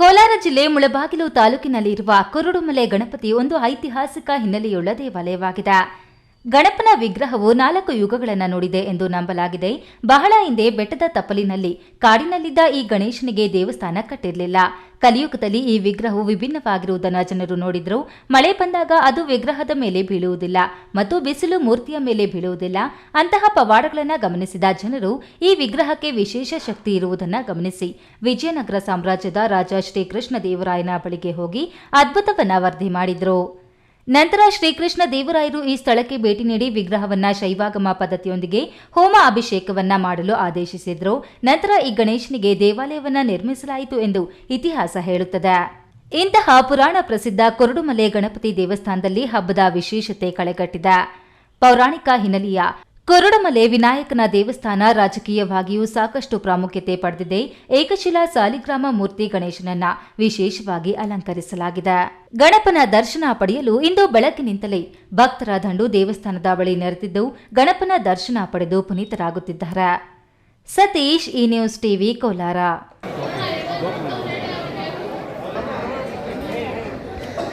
ಕೋಲಾರ ಜಿಲ್ಲೆ ಮುಳಬಾಗಿಲು ತಾಲೂಕಿನಲ್ಲಿರುವ ಕುರುಡುಮಲೆ ಗಣಪತಿ ಒಂದು ಐತಿಹಾಸಿಕ ಹಿನ್ನೆಲೆಯುಳ್ಳ ದೇವಾಲಯವಾಗಿದೆ. ಗಣಪನ ವಿಗ್ರಹವು ನಾಲ್ಕು ಯುಗಗಳನ್ನು ನೋಡಿದೆ ಎಂದು ನಂಬಲಾಗಿದೆ. ಬಹಳ ಹಿಂದೆ ಬೆಟ್ಟದ ತಪ್ಪಲಿನಲ್ಲಿ, ಕಾಡಿನಲ್ಲಿದ್ದ ಈ ಗಣೇಶನಿಗೆ ದೇವಸ್ಥಾನ ಕಟ್ಟಿರಲಿಲ್ಲ. ಕಲಿಯುಗದಲ್ಲಿ ಈ ವಿಗ್ರಹವು ವಿಭಿನ್ನವಾಗಿರುವುದನ್ನು ಜನರು ನೋಡಿದ್ರು. ಮಳೆ ಬಂದಾಗ ಅದು ವಿಗ್ರಹದ ಮೇಲೆ ಬೀಳುವುದಿಲ್ಲ ಮತ್ತು ಬಿಸಿಲು ಮೂರ್ತಿಯ ಮೇಲೆ ಬೀಳುವುದಿಲ್ಲ. ಅಂತಹ ಪವಾಡಗಳನ್ನು ಗಮನಿಸಿದ ಜನರು ಈ ವಿಗ್ರಹಕ್ಕೆ ವಿಶೇಷ ಶಕ್ತಿ ಇರುವುದನ್ನು ಗಮನಿಸಿ. ವಿಜಯನಗರ ಸಾಮ್ರಾಜ್ಯದ ರಾಜ ಶ್ರೀಕೃಷ್ಣ ದೇವರಾಯನ ಬಳಿಗೆ ಹೋಗಿ ಅದ್ಭುತವನ್ನು ವರದಿ ಮಾಡಿದ್ರು. ನಂತರ ಶ್ರೀಕೃಷ್ಣ ದೇವರಾಯರು ಈ ಸ್ಥಳಕ್ಕೆ ಭೇಟಿ ನೀಡಿ ವಿಗ್ರಹವನ್ನ ಶೈವಾಗಮ ಪದ್ಧತಿಯೊಂದಿಗೆ ಹೋಮ ಅಭಿಷೇಕವನ್ನ ಮಾಡಲು ಆದೇಶಿಸಿದ್ರು. ನಂತರ ಈ ಗಣೇಶನಿಗೆ ದೇವಾಲಯವನ್ನ ನಿರ್ಮಿಸಲಾಯಿತು ಎಂದು ಇತಿಹಾಸ ಹೇಳುತ್ತದೆ. ಇಂತಹ ಪುರಾಣ ಪ್ರಸಿದ್ಧ ಕೊರಡುಮಲೆ ಗಣಪತಿ ದೇವಸ್ಥಾನದಲ್ಲಿ ಹಬ್ಬದ ವಿಶೇಷತೆ ಕಳೆಗಟ್ಟಿದೆ. ಪೌರಾಣಿಕ ಹಿನ್ನೆಲೆಯ ಕೊರಡುಮಲೆ ವಿನಾಯಕನ ದೇವಸ್ಥಾನ ರಾಜಕೀಯವಾಗಿಯೂ ಸಾಕಷ್ಟು ಪ್ರಾಮುಖ್ಯತೆ ಪಡೆದಿದೆ. ಏಕಶಿಲಾ ಸಾಲಿಗ್ರಾಮ ಮೂರ್ತಿ ಗಣೇಶನನ್ನ ವಿಶೇಷವಾಗಿ ಅಲಂಕರಿಸಲಾಗಿದೆ. ಗಣಪನ ದರ್ಶನ ಪಡೆಯಲು ಇಂದು ಬೆಳಕಿನಿಂದಲೇ ಭಕ್ತರ ದಂಡು ದೇವಸ್ಥಾನದ ಬಳಿ ನೆರೆದಿದ್ದು ಗಣಪನ ದರ್ಶನ ಪಡೆದು ಪುನೀತರಾಗುತ್ತಿದ್ದಾರೆ. ಸತೀಶ್ ಈ ನ್ಯೂಸ್ ಟಿವಿ ಕೋಲಾರ.